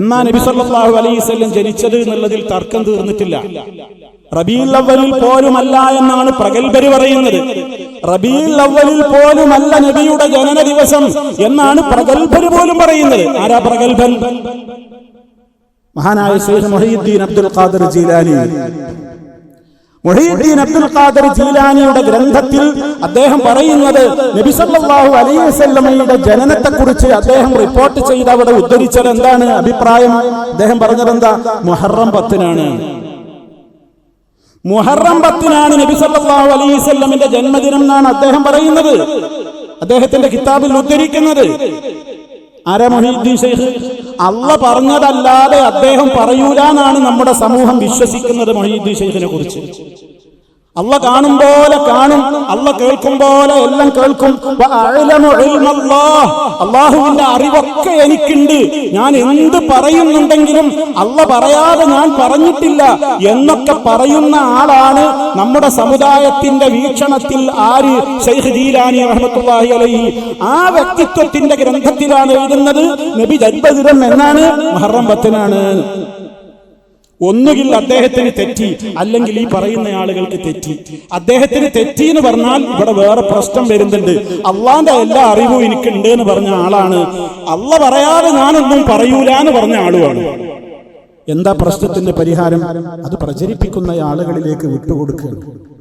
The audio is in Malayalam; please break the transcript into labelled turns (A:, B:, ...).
A: എന്നാ നബി സല്ലല്ലാഹു അലൈഹി വസല്ലം ജനിച്ചത് എന്നുള്ളതിൽ തർക്കം തീർന്നിട്ടില്ല. റബീൽ അവലിൽ പോലുമല്ല എന്നാണ് പ്രഗത്ഭര് പറയുന്നത്. റബീൽ അവലിൽ പോലുമല്ല നബിയുടെ ജനന ദിവസം എന്നാണ് പ്രഗത്ഭര് പോലും പറയുന്നത്. ആരാ പ്രഗത്ഭൻ? മഹാനായ ശൈഖ് മൊഹീദ്ദീൻ അബ്ദുൽ ഖാദർ ജീലാനി. മുഹീദ്ദീൻ അബ്ദുൽ ഖാദർ ജീലാനിയുടെ ഗ്രന്ഥത്തിൽ അദ്ദേഹം പറയുന്നത് നബി സല്ലല്ലാഹു അലൈഹി വസല്ലമയുടെ ജനനത്തെക്കുറിച്ച് അദ്ദേഹം റിപ്പോർട്ട് ചെയ്ത് അവിടെ ഉദ്ധരിച്ചത് എന്താണ് അഭിപ്രായം? അദ്ദേഹം പറഞ്ഞത് എന്താ? മുഹറം പത്തിനാണ്. മുഹറം പത്തിനാണ് നബി സല്ലല്ലാഹു അലൈഹി വസല്ലമയുടെ ജന്മദിനം എന്നാണ് അദ്ദേഹം പറയുന്നത്. അദ്ദേഹത്തിന്റെ കിതാബിൽ ഉദ്ധരിക്കുന്നത്. ആരാ മൊഹീദ്ദീൻ ഷെയ്ഖ്? അല്ല പറഞ്ഞതല്ലാതെ അദ്ദേഹം പറയൂല എന്നാണ് നമ്മുടെ സമൂഹം വിശ്വസിക്കുന്നത് മൊഹീദ്ദീൻ ഷെയ്ഖിനെ കുറിച്ച്. അല്ല കാണും പോലെ കാണും. അള്ള കേൾക്കും പോലെ എല്ലാം കേൾക്കും. അള്ളാഹുവിന്റെ അറിവൊക്കെ എനിക്കുണ്ട്. ഞാൻ എന്ത് പറയുന്നുണ്ടെങ്കിലും അള്ള പറയാതെ ഞാൻ പറഞ്ഞിട്ടില്ല എന്നൊക്കെ പറയുന്ന ആളാണ് നമ്മുടെ സമുദായത്തിന്റെ വീക്ഷണത്തിൽ ആര് ഷെയ്ഖ് ജീലാനി റഹ്മത്തുള്ളാഹി അലൈഹി. ആ വ്യക്തിത്വത്തിന്റെ ഗ്രന്ഥത്തിലാണ് എഴുതുന്നത്. നബി ജന്മദിനം എന്നാണ്? മഹറം പത്തിനാണ്. ഒന്നുകിൽ അദ്ദേഹത്തിന് തെറ്റി അല്ലെങ്കിൽ ഈ പറയുന്ന ആളുകൾക്ക് തെറ്റി. അദ്ദേഹത്തിന് തെറ്റി എന്ന് പറഞ്ഞാൽ ഇവിടെ വേറെ പ്രശ്നം വരുന്നുണ്ട്. അള്ളാന്റെ എല്ലാ അറിവും എനിക്കുണ്ട് എന്ന് പറഞ്ഞ ആളാണ്. അള്ള പറയാതെ ഞാനൊന്നും പറയൂല എന്ന് പറഞ്ഞ ആളുമാണ്. എന്താ പ്രശ്നത്തിന്റെ പരിഹാരം? അത് പ്രചരിപ്പിക്കുന്ന ആളുകളിലേക്ക് വിട്ടുകൊടുക്കുകയാണ്.